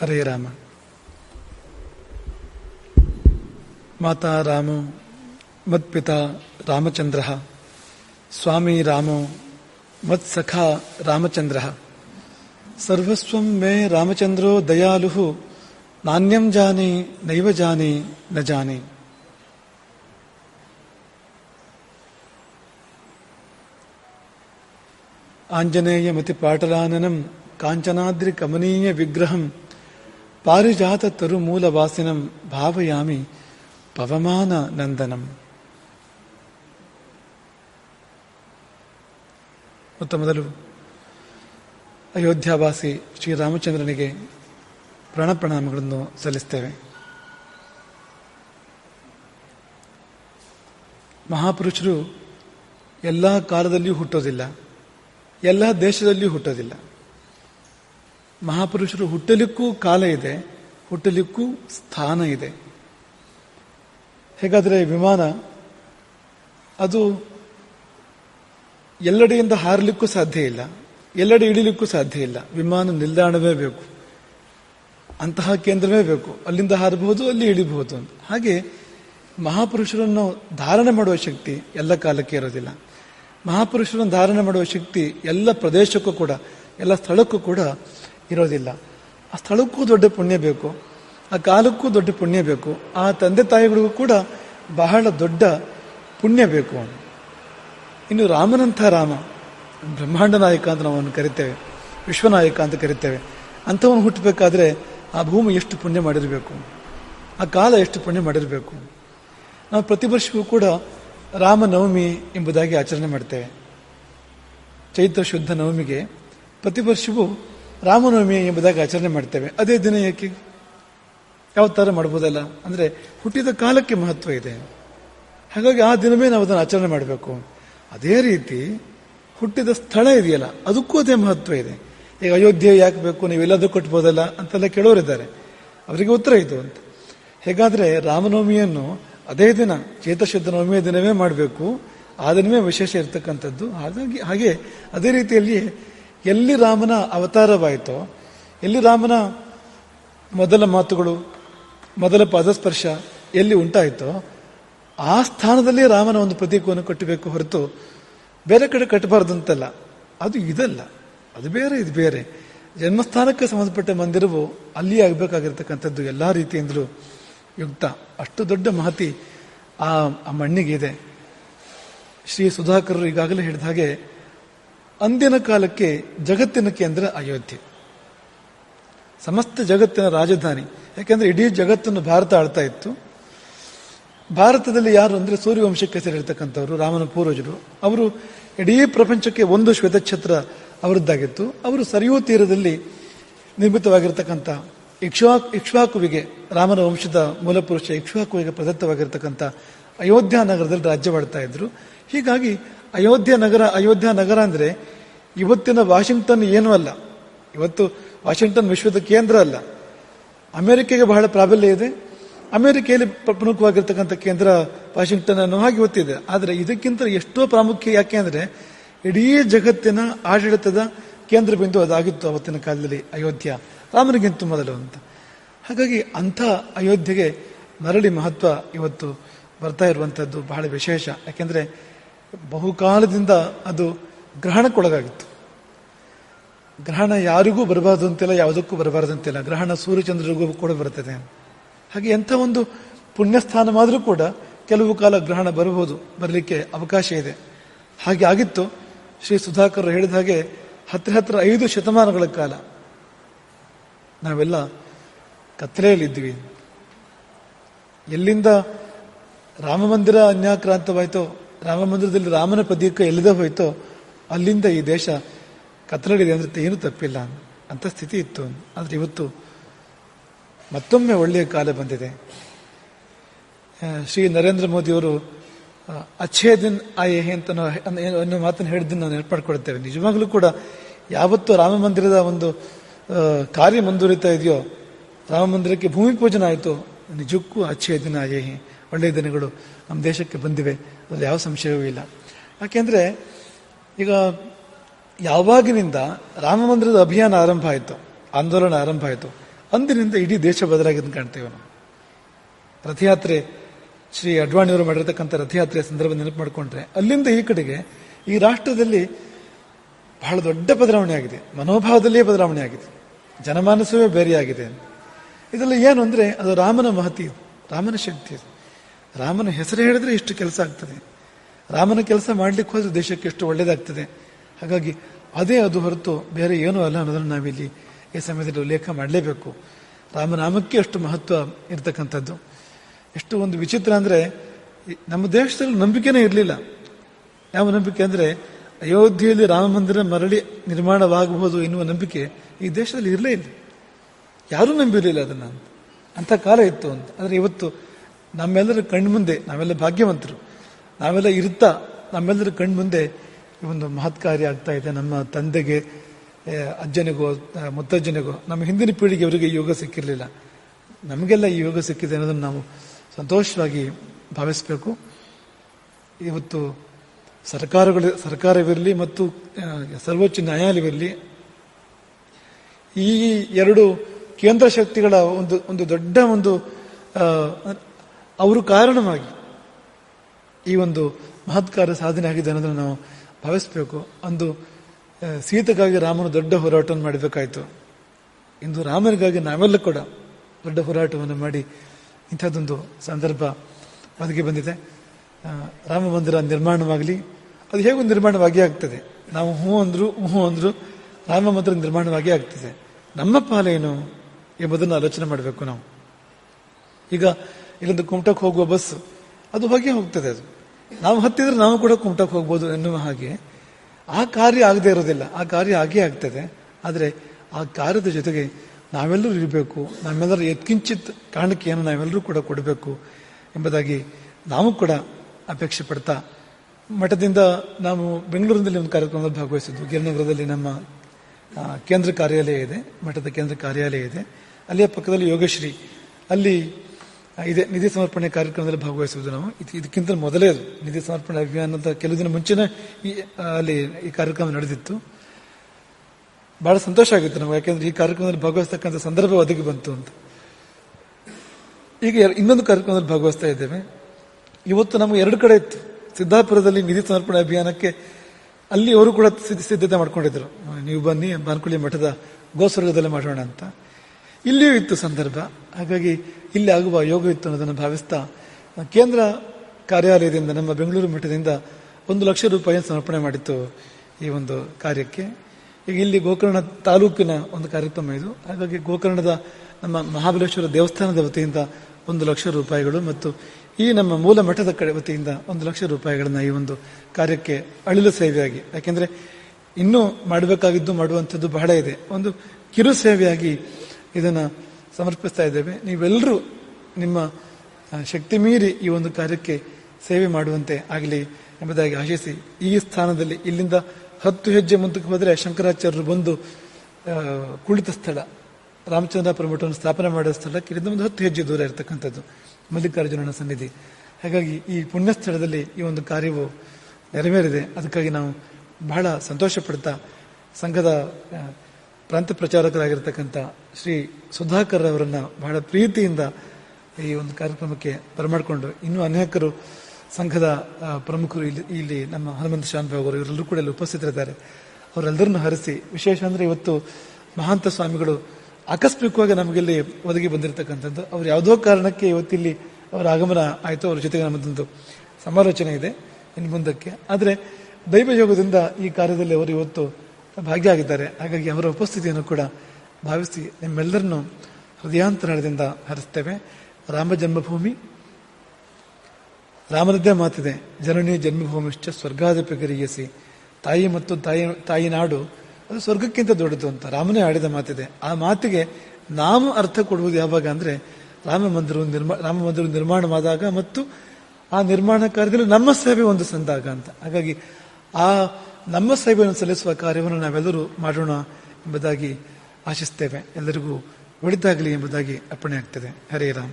हरे राम। माता रामो मत्पिता रामचंद्र, स्वामी रामो मत्सखा रामचंद्र। सर्वस्व मे रामचंद्रो दयालु नान्यम जाने, नैव जाने, न जाने। आंजनेयमति पाटलाननम कांचनाद्रि कमनीय विग्रहम ಪಾರಿಜಾತ ತರು ಮೂಲವಾಸಿನಂ ಭಾವಯಾಮಿ ಪವಮಾನ ನಂದನಂ. ಮೊತ್ತ ಮೊದಲು ಅಯೋಧ್ಯಾವಾಸಿ ಶ್ರೀರಾಮಚಂದ್ರನಿಗೆ ರಾಮಚಂದ್ರನಿಗೆ ಪ್ರಣಾಮಗಳನ್ನು ಸಲ್ಲಿಸ್ತೇವೆ. ಮಹಾಪುರುಷರು ಎಲ್ಲ ಕಾಲದಲ್ಲಿಯೂ ಹುಟ್ಟೋದಿಲ್ಲ, ಎಲ್ಲ ದೇಶದಲ್ಲಿಯೂ ಹುಟ್ಟೋದಿಲ್ಲ. ಮಹಾಪುರುಷರು ಹುಟ್ಟಲಿಕ್ಕೂ ಕಾಲ ಇದೆ, ಹುಟ್ಟಲಿಕ್ಕೂ ಸ್ಥಾನ ಇದೆ. ಹೇಗಾದರೆ ವಿಮಾನ ಅದು ಎಲ್ಲೆಡೆಯಿಂದ ಹಾರಲಿಕ್ಕೂ ಸಾಧ್ಯ ಇಲ್ಲ, ಎಲ್ಲೆಡೆ ಇಳಿಲಿಕ್ಕೂ ಸಾಧ್ಯ ಇಲ್ಲ. ವಿಮಾನ ನಿಲ್ದಾಣವೇ ಬೇಕು, ಅಂತಹ ಕೇಂದ್ರವೇ ಬೇಕು. ಅಲ್ಲಿಂದ ಹಾರಬಹುದು, ಅಲ್ಲಿ ಇಳಿಬಹುದು ಅಂತ. ಹಾಗೆ ಮಹಾಪುರುಷರನ್ನು ಧಾರಣೆ ಮಾಡುವ ಶಕ್ತಿ ಎಲ್ಲ ಕಾಲಕ್ಕೆ ಇರೋದಿಲ್ಲ. ಮಹಾಪುರುಷರನ್ನು ಧಾರಣೆ ಮಾಡುವ ಶಕ್ತಿ ಎಲ್ಲ ಪ್ರದೇಶಕ್ಕೂ ಕೂಡ, ಎಲ್ಲ ಸ್ಥಳಕ್ಕೂ ಕೂಡ ಇರೋದಿಲ್ಲ. ಆ ಸ್ಥಳಕ್ಕೂ ದೊಡ್ಡ ಪುಣ್ಯ ಬೇಕು. ಆ ಕಾಲಕ್ಕೂ ದೊಡ್ಡ ಪುಣ್ಯ ಬೇಕು. ಆ ತಂದೆ ತಾಯಿಗಳಿಗೂ ಕೂಡ ಬಹಳ ದೊಡ್ಡ ಪುಣ್ಯ ಬೇಕು. ಇನ್ನು ರಾಮನಂಥ ರಾಮ, ಬ್ರಹ್ಮಾಂಡ ನಾಯಕ ಅಂತ ನಾವು ಅವನು ಕರಿತೇವೆ. ವಿಶ್ವನಾಯಕ ಅಂತ ಕರಿತೇವೆ. ಅಂಥವನು ಹುಟ್ಟಬೇಕಾದ್ರೆ ಆ ಭೂಮಿ ಎಷ್ಟು ಪುಣ್ಯ ಮಾಡಿರಬೇಕು. ಆ ಕಾಲ ಎಷ್ಟು ಪುಣ್ಯ ಮಾಡಿರಬೇಕು. ನಾವು ಪ್ರತಿ ವರ್ಷವೂ ಕೂಡ ರಾಮನವಮಿ ಎಂಬುದಾಗಿ ಆಚರಣೆ ಮಾಡ್ತೇವೆ. ಚೈತ್ರ ಶುದ್ಧ ನವಮಿಗೆ ಪ್ರತಿ ವರ್ಷವೂ ರಾಮನವಮಿ ಎಂಬುದಾಗಿ ಆಚರಣೆ ಮಾಡ್ತೇವೆ. ಅದೇ ದಿನ ಏಕೆ? ಯಾವ ಥರ ಮಾಡ್ಬೋದಲ್ಲ? ಅಂದರೆ ಹುಟ್ಟಿದ ಕಾಲಕ್ಕೆ ಮಹತ್ವ ಇದೆ. ಹಾಗಾಗಿ ಆ ದಿನವೇ ನಾವು ಅದನ್ನು ಆಚರಣೆ ಮಾಡಬೇಕು. ಅದೇ ರೀತಿ ಹುಟ್ಟಿದ ಸ್ಥಳ ಇದೆಯಲ್ಲ, ಅದಕ್ಕೂ ಅದೇ ಮಹತ್ವ ಇದೆ. ಈಗ ಅಯೋಧ್ಯೆ ಯಾಕೆ ಬೇಕು ನೀವೆಲ್ಲದೂ ಕಟ್ಬೋದಲ್ಲ ಅಂತೆಲ್ಲ ಕೇಳೋರಿದ್ದಾರೆ. ಅವರಿಗೆ ಉತ್ತರ ಇದು ಅಂತ. ಹೇಗಾದರೆ ರಾಮನವಮಿಯನ್ನು ಅದೇ ದಿನ ಚೇತಶುದ್ಧ ನವಮಿಯ ದಿನವೇ ಮಾಡಬೇಕು. ಆ ದಿನವೇ ವಿಶೇಷ ಇರತಕ್ಕಂಥದ್ದು. ಹಾಗಾಗಿ ಹಾಗೆ ಅದೇ ರೀತಿಯಲ್ಲಿ ಎಲ್ಲಿ ರಾಮನ ಅವತಾರವಾಯಿತೋ, ಎಲ್ಲಿ ರಾಮನ ಮೊದಲ ಮಾತುಗಳು, ಮೊದಲ ಪಾದಸ್ಪರ್ಶ ಎಲ್ಲಿ ಉಂಟಾಯಿತೋ, ಆ ಸ್ಥಾನದಲ್ಲಿ ರಾಮನ ಒಂದು ಪ್ರತೀಕವನ್ನು ಕಟ್ಟಬೇಕು ಹೊರತು ಬೇರೆ ಕಡೆ ಕಟ್ಟಬಾರ್ದು ಅಂತಲ್ಲ ಅದು ಇದಲ್ಲ. ಅದು ಬೇರೆ, ಇದು ಬೇರೆ. ಜನ್ಮಸ್ಥಾನಕ್ಕೆ ಸಂಬಂಧಪಟ್ಟ ಮಂದಿರವು ಅಲ್ಲಿ ಆಗಬೇಕಾಗಿರ್ತಕ್ಕಂಥದ್ದು ಎಲ್ಲ ರೀತಿಯಿಂದಲೂ ಯುಕ್ತ. ಅಷ್ಟು ದೊಡ್ಡ ಮಹತಿ ಆ ಮಣ್ಣಿಗೆ ಇದೆ. ಶ್ರೀ ಸುಧಾಕರರು ಈಗಾಗಲೇ ಹೇಳಿದ ಹಾಗೆ ಅಂದಿನ ಕಾಲಕ್ಕೆ ಜಗತ್ತಿನ ಕೇಂದ್ರ ಅಯೋಧ್ಯೆ. ಸಮಸ್ತ ಜಗತ್ತಿನ ರಾಜಧಾನಿ. ಯಾಕೆಂದ್ರೆ ಇಡೀ ಜಗತ್ತನ್ನು ಭಾರತ ಆಳ್ತಾ ಇತ್ತು. ಭಾರತದಲ್ಲಿ ಯಾರು ಅಂದ್ರೆ ಸೂರ್ಯವಂಶಕ್ಕೆ ಸೇರಿರ್ತಕ್ಕಂಥವ್ರು, ರಾಮನ ಪೂರ್ವಜರು. ಅವರು ಇಡೀ ಪ್ರಪಂಚಕ್ಕೆ ಒಂದು ಶ್ವೇತಛತ್ರ ಅವರದ್ದಾಗಿತ್ತು. ಅವರು ಸರಿಯೂ ತೀರದಲ್ಲಿ ನಿರ್ಮಿತವಾಗಿರ್ತಕ್ಕಂಥ ಇಕ್ಷ್ವಾ, ಇಕ್ಷ್ವಾಕುವಿಗೆ, ರಾಮನ ವಂಶದ ಮೂಲಪುರುಷ ಇಕ್ಷ್ವಾಕುವಿಗೆ ಪ್ರದತ್ತವಾಗಿರ್ತಕ್ಕಂಥ ಅಯೋಧ್ಯ ನಗರದಲ್ಲಿ ರಾಜ್ಯವಾಡ್ತಾ ಇದ್ರು. ಹೀಗಾಗಿ ಅಯೋಧ್ಯ ನಗರ ಅಯೋಧ್ಯ ನಗರ ಅಂದರೆ ಇವತ್ತಿನ ವಾಷಿಂಗ್ಟನ್ ಏನೂ ಅಲ್ಲ. ಇವತ್ತು ವಾಷಿಂಗ್ಟನ್ ವಿಶ್ವದ ಕೇಂದ್ರ ಅಲ್ಲ. ಅಮೆರಿಕೆಗೆ ಬಹಳ ಪ್ರಾಬಲ್ಯ ಇದೆ. ಅಮೆರಿಕೆಯಲ್ಲಿ ಪ್ರಮುಖವಾಗಿರ್ತಕ್ಕಂಥ ಕೇಂದ್ರ ವಾಷಿಂಗ್ಟನ್ ಅನ್ನೋ ಹಾಗೆ ಗೊತ್ತಿದೆ ಆದರೆ ಇದಕ್ಕಿಂತ ಎಷ್ಟೋ ಪ್ರಾಮುಖ್ಯ ಯಾಕೆ ಅಂದರೆ ಇಡೀ ಜಗತ್ತಿನ ಆಡಳಿತದ ಕೇಂದ್ರ ಬಿಂದು ಅದಾಗಿತ್ತು ಅವತ್ತಿನ ಕಾಲದಲ್ಲಿ ಅಯೋಧ್ಯ. ರಾಮನಿಗಿಂತ ಮೊದಲು ಅಂತ. ಹಾಗಾಗಿ ಅಂಥ ಅಯೋಧ್ಯೆಗೆ ಮರಳಿ ಮಹತ್ವ ಇವತ್ತು ಬರ್ತಾ ಇರುವಂಥದ್ದು ಬಹಳ ವಿಶೇಷ. ಯಾಕೆಂದ್ರೆ ಬಹುಕಾಲದಿಂದ ಅದು ಗ್ರಹಣಕ್ಕೊಳಗಾಗಿತ್ತು. ಗ್ರಹಣ ಯಾರಿಗೂ ಬರಬಾರ್ದು ಅಂತಿಲ್ಲ ಯಾವುದಕ್ಕೂ ಬರಬಾರ್ದು ಅಂತಿಲ್ಲ ಗ್ರಹಣ ಸೂರ್ಯಚಂದ್ರರಿಗೂ ಕೂಡ ಬರ್ತದೆ ಹಾಗೆ ಎಂಥ ಒಂದು ಪುಣ್ಯಸ್ಥಾನವಾದರೂ ಕೂಡ ಕೆಲವು ಕಾಲ ಗ್ರಹಣ ಬರಬಹುದು, ಬರಲಿಕ್ಕೆ ಅವಕಾಶ ಇದೆ. ಹಾಗೆ ಆಗಿತ್ತು. ಶ್ರೀ ಸುಧಾಕರ್ ಹೇಳಿದ ಹಾಗೆ ಹತ್ತಿರ ಹತ್ತಿರ ಐದು ಶತಮಾನಗಳ ಕಾಲ ನಾವೆಲ್ಲ ಕತ್ತಲೆಯಲ್ಲಿದ್ದೀವಿ. ಎಲ್ಲಿಂದ ರಾಮ ಮಂದಿರ ಅನ್ಯಾಕ್ರಾಂತವಾಯ್ತೋ ರಾಮ ಮಂದಿರದಲ್ಲಿ ರಾಮನ ಪದ್ಯಕ್ಕೆ ಎಲ್ಲದೇ ಹೋಯ್ತೋ ಅಲ್ಲಿಂದ ಈ ದೇಶ ಕತ್ತಲಡಿದೆ ಅಂದ್ರೆ ಏನು ತಪ್ಪಿಲ್ಲ ಅಂತ. ಸ್ಥಿತಿ ಇತ್ತು. ಆದ್ರೆ ಇವತ್ತು ಮತ್ತೊಮ್ಮೆ ಒಳ್ಳೆಯ ಕಾಲ ಬಂದಿದೆ. ಶ್ರೀ ನರೇಂದ್ರ ಮೋದಿಯವರು ಅಚ್ಛೇ ದಿನ್ ಆಯೇ ಅಂತ ಅನ್ನೋ ಮಾತನ್ನು ಹೇಳಿದ್ದನ್ನು ನಾವು ನೆನಪಾಡ್ಕೊಳ್ತೇವೆ ನಿಜವಾಗ್ಲೂ ಕೂಡ ಯಾವತ್ತು ರಾಮ ಮಂದಿರದ ಒಂದು ಕಾರ್ಯ ಮುಂದುವರಿತಾ ಇದೆಯೋ ರಾಮ ಮಂದಿರಕ್ಕೆ ಭೂಮಿ ಪೂಜನೆ ಆಯಿತು, ನಿಜಕ್ಕೂ ಅಚ್ಛೇ ದಿನ ಆಯೇ ಒಳ್ಳೆಯ ದಿನಗಳು ನಮ್ಮ ದೇಶಕ್ಕೆ ಬಂದಿವೆ. ಅದ್ರಲ್ಲಿ ಯಾವ ಸಂಶಯವೂ ಇಲ್ಲ. ಯಾಕೆಂದರೆ, ಈಗ ಯಾವಾಗಿನಿಂದ ರಾಮ ಮಂದಿರದ ಅಭಿಯಾನ ಆರಂಭ ಆಯಿತು, ಆಂದೋಲನ ಆರಂಭ ಆಯಿತು, ಅಂದಿನಿಂದ ಇಡೀ ದೇಶ ಬದಲಾಗಿದ್ದು ಕಾಣ್ತೇವೆ ನಾವು. ರಥಯಾತ್ರೆ, ಶ್ರೀ ಅಡ್ವಾಣಿಯವರು ಮಾಡಿರ್ತಕ್ಕಂಥ ರಥಯಾತ್ರೆಯ ಸಂದರ್ಭ ನೆನಪು ಮಾಡಿಕೊಂಡ್ರೆ, ಅಲ್ಲಿಂದ ಈ ಕಡೆಗೆ ಈ ರಾಷ್ಟ್ರದಲ್ಲಿ ಬಹಳ ದೊಡ್ಡ ಬದಲಾವಣೆ ಆಗಿದೆ, ಮನೋಭಾವದಲ್ಲಿಯೇ ಬದಲಾವಣೆ ಆಗಿದೆ, ಜನಮಾನಸವೇ ಬೇರೆಯಾಗಿದೆ. ಇದರಲ್ಲಿ ಏನು ಅಂದರೆ ಅದು ರಾಮನ ಮಹತಿ, ರಾಮನ ಶಕ್ತಿ. ರಾಮನ ಹೆಸರು ಹೇಳಿದ್ರೆ ಇಷ್ಟು ಕೆಲಸ ಆಗ್ತದೆ. ರಾಮನ ಕೆಲಸ ಮಾಡ್ಲಿಕ್ಕೆ ಹೋದ್ರೆ ದೇಶಕ್ಕೆ ಎಷ್ಟು ಒಳ್ಳೇದಾಗ್ತದೆ. ಹಾಗಾಗಿ ಅದೇ ಅದು ಹೊರತು ಬೇರೆ ಏನೂ ಅಲ್ಲ ಅನ್ನೋದನ್ನು ನಾವಿಲ್ಲಿ ಈ ಸಮಯದಲ್ಲಿ ಉಲ್ಲೇಖ ಮಾಡಲೇಬೇಕು. ರಾಮನಾಮಕ್ಕೆ ಅಷ್ಟು ಮಹತ್ವ ಇರತಕ್ಕಂಥದ್ದು. ಎಷ್ಟು ಒಂದು ವಿಚಿತ್ರ ಅಂದರೆ ನಮ್ಮ ದೇಶದಲ್ಲಿ ನಂಬಿಕೆನೇ ಇರಲಿಲ್ಲ. ಯಾವ ನಂಬಿಕೆ ಅಂದರೆ ಅಯೋಧ್ಯೆಯಲ್ಲಿ ರಾಮ ಮಂದಿರ ಮರಳಿ ನಿರ್ಮಾಣವಾಗಬಹುದು ಎನ್ನುವ ನಂಬಿಕೆ ಈ ದೇಶದಲ್ಲಿ ಇರಲೇ ಇಲ್ಲ. ಯಾರೂ ನಂಬಿರಲಿಲ್ಲ ಅದನ್ನು ಅಂತ. ಕಾಲ ಇತ್ತು ಅಂತ. ಆದರೆ ಇವತ್ತು ನಮ್ಮೆಲ್ಲರ ಕಣ್ಮುಂದೆ, ನಾವೆಲ್ಲ ಭಾಗ್ಯವಂತರು. ನಾವೆಲ್ಲ ಇರ್ತಾ ನಮ್ಮೆಲ್ಲರ ಕಣ್ಮುಂದೆ ಈ ಒಂದು ಮಹತ್ ಕಾರ್ಯ ಆಗ್ತಾ ಇದೆ. ನಮ್ಮ ತಂದೆಗೆ ಅಜ್ಜನಿಗೋ ಮುತ್ತಜ್ಜನಿಗೋ, ನಮ್ಮ ಹಿಂದಿನ ಪೀಳಿಗೆ ಅವರಿಗೆ ಯೋಗ ಸಿಕ್ಕಿರಲಿಲ್ಲ. ನಮಗೆಲ್ಲ ಈ ಯೋಗ ಸಿಕ್ಕಿದೆ ಅನ್ನೋದನ್ನು ನಾವು ಸಂತೋಷವಾಗಿ ಭಾವಿಸಬೇಕು. ಇವತ್ತು ಸರ್ಕಾರಗಳು, ಸರ್ಕಾರವಿರಲಿ ಮತ್ತು ಸರ್ವೋಚ್ಚ ನ್ಯಾಯಾಲಯವಿರಲಿ, ಈ ಎರಡು ಕೇಂದ್ರ ಶಕ್ತಿಗಳ ಒಂದು ಒಂದು ದೊಡ್ಡ ಒಂದು ಅವರು ಕಾರಣವಾಗಿ ಈ ಒಂದು ಮಹತ್ಕಾರ ಸಾಧನೆ ಆಗಿದೆ ಅನ್ನೋದನ್ನು ನಾವು ಭಾವಿಸಬೇಕು. ಅಂದು ಸೀತೆಗಾಗಿ ರಾಮನು ದೊಡ್ಡ ಹೋರಾಟವನ್ನು ಮಾಡಬೇಕಾಯಿತು. ಇಂದು ರಾಮನಿಗಾಗಿ ನಾವೆಲ್ಲ ಕೂಡ ದೊಡ್ಡ ಹೋರಾಟವನ್ನು ಮಾಡಿ ಇಂಥದ್ದೊಂದು ಸಂದರ್ಭ ಒದಗಿ ಬಂದಿದೆ. ರಾಮ ಮಂದಿರ ನಿರ್ಮಾಣವಾಗಲಿ, ಅದು ಹೇಗೂ ನಿರ್ಮಾಣವಾಗಿ ಆಗ್ತದೆ. ನಾವು ಹ್ಞೂ ಅಂದ್ರು ಹ್ಞೂ ಅಂದ್ರು ರಾಮ ಮಂದಿರ ನಿರ್ಮಾಣವಾಗಿ ಆಗ್ತದೆ. ನಮ್ಮ ಪಾಲೇನು ಎಂಬುದನ್ನು ಆಲೋಚನೆ ಮಾಡಬೇಕು ನಾವು. ಈಗ ಇಲ್ಲಿಂದ ಕುಮಟಕ್ಕೆ ಹೋಗುವ ಬಸ್ ಅದು ಹೋಗಿ ಹೋಗ್ತದೆ ಅದು. ನಾವು ಹತ್ತಿದ್ರೆ ನಾವು ಕೂಡ ಕುಮಟಕ್ಕೆ ಹೋಗ್ಬೋದು ಎನ್ನುವ ಹಾಗೆ. ಆ ಕಾರ್ಯ ಆಗದೆ ಇರೋದಿಲ್ಲ. ಆ ಕಾರ್ಯ ಆಗೇ ಆಗ್ತದೆ. ಆದರೆ ಆ ಕಾರ್ಯದ ಜೊತೆಗೆ ನಾವೆಲ್ಲರೂ ಇರಬೇಕು. ನಾವೆಲ್ಲರೂ ಎತ್ಕಿಂಚಿತ್ ಕಾರಣಕ್ಕೆಯನ್ನು ನಾವೆಲ್ಲರೂ ಕೂಡ ಕೊಡಬೇಕು ಎಂಬುದಾಗಿ ನಾವು ಕೂಡ ಅಪೇಕ್ಷೆ ಪಡ್ತಾ ಮಠದಿಂದ ನಾವು ಬೆಂಗಳೂರಿನಲ್ಲಿ ಒಂದು ಕಾರ್ಯಕ್ರಮದಲ್ಲಿ ಭಾಗವಹಿಸಿದ್ದು. ಗಿರಿನಗರದಲ್ಲಿ ನಮ್ಮ ಕೇಂದ್ರ ಕಾರ್ಯಾಲಯ ಇದೆ, ಮಠದ ಕೇಂದ್ರ ಕಾರ್ಯಾಲಯ ಇದೆ. ಅಲ್ಲಿಯ ಪಕ್ಕದಲ್ಲಿ ಯೋಗಶ್ರೀ. ಅಲ್ಲಿ ಇದೆ, ನಿಧಿ ಸಮರ್ಪಣೆ ಕಾರ್ಯಕ್ರಮದಲ್ಲಿ ಭಾಗವಹಿಸುವುದು ನಾವು. ಇದು- ಇದಕ್ಕಿಂತ ಮೊದಲೇ ಅದು. ನಿಧಿ ಸಮರ್ಪಣೆ ಅಭಿಯಾನದ ಕೆಲವು ದಿನ ಮುಂಚೆನೇ ಈ ಅಲ್ಲಿ ಈ ಕಾರ್ಯಕ್ರಮ ನಡೆದಿತ್ತು. ಬಹಳ ಸಂತೋಷ ಆಗಿತ್ತು ನಾವು ಯಾಕೆಂದ್ರೆ ಈ ಕಾರ್ಯಕ್ರಮದಲ್ಲಿ ಭಾಗವಹಿಸ್ತಕ್ಕಂಥ ಸಂದರ್ಭ ಒದಗಿ ಬಂತು ಅಂತ. ಈಗ ಇನ್ನೊಂದು ಕಾರ್ಯಕ್ರಮದಲ್ಲಿ ಭಾಗವಹಿಸ್ತಾ ಇದ್ದೇವೆ. ಇವತ್ತು ನಮಗೆ ಎರಡು ಕಡೆ ಇತ್ತು. ಸಿದ್ದಾಪುರದಲ್ಲಿ ನಿಧಿ ಸಮರ್ಪಣೆ ಅಭಿಯಾನಕ್ಕೆ ಅಲ್ಲಿ ಅವರು ಕೂಡ ಸಿದ್ಧ- ಸಿದ್ಧತೆ ಮಾಡ್ಕೊಂಡಿದ್ರು. ನೀವು ಬನ್ನಿ, ಬಾನ್ಕುಳಿ ಮಠದ ಗೋಸ್ವರ್ಗದಲ್ಲಿ ಮಾಡೋಣ ಅಂತ. ಇಲ್ಲಿಯೂ ಇತ್ತು ಸಂದರ್ಭ. ಹಾಗಾಗಿ ಇಲ್ಲಿ ಆಗುವ ಯೋಗ ಇತ್ತು ಅನ್ನೋದನ್ನು ಭಾವಿಸ್ತಾ ಕೇಂದ್ರ ಕಾರ್ಯಾಲಯದಿಂದ ನಮ್ಮ ಬೆಂಗಳೂರು ಮಠದಿಂದ ಒಂದು ಲಕ್ಷ ರೂಪಾಯಿ ಸಮರ್ಪಣೆ ಮಾಡಿತ್ತು ಈ ಒಂದು ಕಾರ್ಯಕ್ಕೆ. ಈಗ ಇಲ್ಲಿ ಗೋಕರ್ಣ ತಾಲೂಕಿನ ಒಂದು ಕಾರ್ಯಕ್ರಮ ಇದು. ಹಾಗಾಗಿ ಗೋಕರ್ಣದ ನಮ್ಮ ಮಹಾಬಲೇಶ್ವರ ದೇವಸ್ಥಾನದ ವತಿಯಿಂದ ಒಂದು ಲಕ್ಷ ರೂಪಾಯಿಗಳು ಮತ್ತು ಈ ನಮ್ಮ ಮೂಲ ಮಠದ ಕಡೆ ವತಿಯಿಂದ ಒಂದು ಲಕ್ಷ ರೂಪಾಯಿಗಳನ್ನು ಈ ಒಂದು ಕಾರ್ಯಕ್ಕೆ ಅಳಿಲು ಸೇವೆಯಾಗಿ. ಯಾಕೆಂದರೆ ಇನ್ನೂ ಮಾಡಬೇಕಾಗಿದ್ದು ಮಾಡುವಂಥದ್ದು ಬಹಳ ಇದೆ. ಒಂದು ಕಿರು ಸೇವೆಯಾಗಿ ಇದನ್ನ ಸಮರ್ಪಿಸ್ತಾ ಇದ್ದೇವೆ. ನೀವೆಲ್ಲರೂ ನಿಮ್ಮ ಶಕ್ತಿ ಮೀರಿ ಈ ಒಂದು ಕಾರ್ಯಕ್ಕೆ ಸೇವೆ ಮಾಡುವಂತೆ ಆಗಲಿ ಎಂಬುದಾಗಿ ಆಶಿಸಿ ಈ ಸ್ಥಾನದಲ್ಲಿ ಇಲ್ಲಿಂದ ಹತ್ತು ಹೆಜ್ಜೆ ಮುಂದಕ್ಕೆ ಹೋದರೆ ಶಂಕರಾಚಾರ್ಯರು ಬಂದು ಕುಳಿತ ಸ್ಥಳ, ರಾಮಚಂದ್ರಾಪುರ ಮಠವನ್ನು ಸ್ಥಾಪನೆ ಮಾಡಿದ ಸ್ಥಳಕ್ಕೆ ಇಲ್ಲಿಂದ ಒಂದು ಹತ್ತು ಹೆಜ್ಜೆ ದೂರ ಇರತಕ್ಕಂಥದ್ದು ಮಲ್ಲಿಕಾರ್ಜುನನ ಸನ್ನಿಧಿ. ಹಾಗಾಗಿ ಈ ಪುಣ್ಯ ಸ್ಥಳದಲ್ಲಿ ಈ ಒಂದು ಕಾರ್ಯವು ನೆರವೇರಿದೆ. ಅದಕ್ಕಾಗಿ ನಾವು ಬಹಳ ಸಂತೋಷ ಪಡ್ತಾ ಸಂಘದ ಪ್ರಾಂತ ಪ್ರಚಾರಕರಾಗಿರ್ತಕ್ಕಂಥ ಶ್ರೀ ಸುಧಾಕರ್ ಅವರನ್ನ ಬಹಳ ಪ್ರೀತಿಯಿಂದ ಈ ಒಂದು ಕಾರ್ಯಕ್ರಮಕ್ಕೆ ಬರಮಾಡಿಕೊಂಡು ಇನ್ನೂ ಅನೇಕರು ಸಂಘದ ಪ್ರಮುಖರು ಇಲ್ಲಿ ಇಲ್ಲಿ ನಮ್ಮ ಹನುಮಂತ ಶಾನ್ಭಾಗ್ ಅವರು ಇವರೆಲ್ಲರೂ ಕೂಡ ಇಲ್ಲಿ ಉಪಸ್ಥಿತರಿದ್ದಾರೆ. ಅವರೆಲ್ಲರನ್ನು ಹರಿಸಿ, ವಿಶೇಷ ಅಂದರೆ ಇವತ್ತು ಮಹಾಂತ ಸ್ವಾಮಿಗಳು ಆಕಸ್ಮಿಕವಾಗಿ ನಮಗಿಲ್ಲಿ ಒದಗಿ ಬಂದಿರತಕ್ಕಂಥದ್ದು. ಅವ್ರು ಯಾವುದೋ ಕಾರಣಕ್ಕೆ ಇವತ್ತಿಲ್ಲಿ ಅವರ ಆಗಮನ ಆಯಿತು ಅವ್ರ ಜೊತೆಗೆ ನಮ್ಮದೊಂದು ಸಮಾಲೋಚನೆ ಇದೆ ಇನ್ನು ಮುಂದಕ್ಕೆ. ಆದರೆ ದೈವಯೋಗದಿಂದ ಈ ಕಾರ್ಯದಲ್ಲಿ ಅವರು ಇವತ್ತು ಭಾಗಿಯಾಗಿದ್ದಾರೆ. ಹಾಗಾಗಿ ಅವರ ಉಪಸ್ಥಿತಿಯನ್ನು ಕೂಡ ಭಾವಿಸಿ ನಿಮ್ಮೆಲ್ಲರನ್ನು ಹೃದಯಾಂತರಣದಿಂದ ಹರಿಸ್ತೇವೆ ರಾಮ ಜನ್ಮಭೂಮಿ. ರಾಮನದ್ದೇ ಮಾತಿದೆ, ಜನನಿ ಜನ್ಮಭೂಮಿಶ್ಚ ಸ್ವರ್ಗಾದಪಿ ಗರಿಯಸಿ ತಾಯಿ ಮತ್ತು ತಾಯಿ ತಾಯಿ ನಾಡು, ಅದು ಸ್ವರ್ಗಕ್ಕಿಂತ ದೊಡ್ಡದು ಅಂತ ರಾಮನೇ ಆಡಿದ ಮಾತಿದೆ. ಆ ಮಾತಿಗೆ ನಾವು ಅರ್ಥ ಕೊಡುವುದು ಯಾವಾಗ ಅಂದರೆ, ರಾಮ ಮಂದಿರವು ನಿರ್ಮಾ, ರಾಮ ಮಂದಿರ ನಿರ್ಮಾಣವಾದಾಗ ಮತ್ತು ಆ ನಿರ್ಮಾಣ ಕಾರ್ಯದಲ್ಲಿ ನಮ್ಮ ಸೇವೆ ಒಂದು ಸಂದಾಗ ಅಂತ. ಹಾಗಾಗಿ ಆ ನಮ್ಮ ಸೇವೆಯನ್ನು ಸಲ್ಲಿಸುವ ಕಾರ್ಯವನ್ನು ನಾವೆಲ್ಲರೂ ಮಾಡೋಣ ಎಂಬುದಾಗಿ ಆಶಿಸ್ತೇವೆ. ಎಲ್ಲರಿಗೂ ಒಳಿತಾಗಲಿ ಎಂಬುದಾಗಿ ಅರ್ಪಣೆ ಆಗ್ತದೆ. ಹರೇ ರಾಮ್.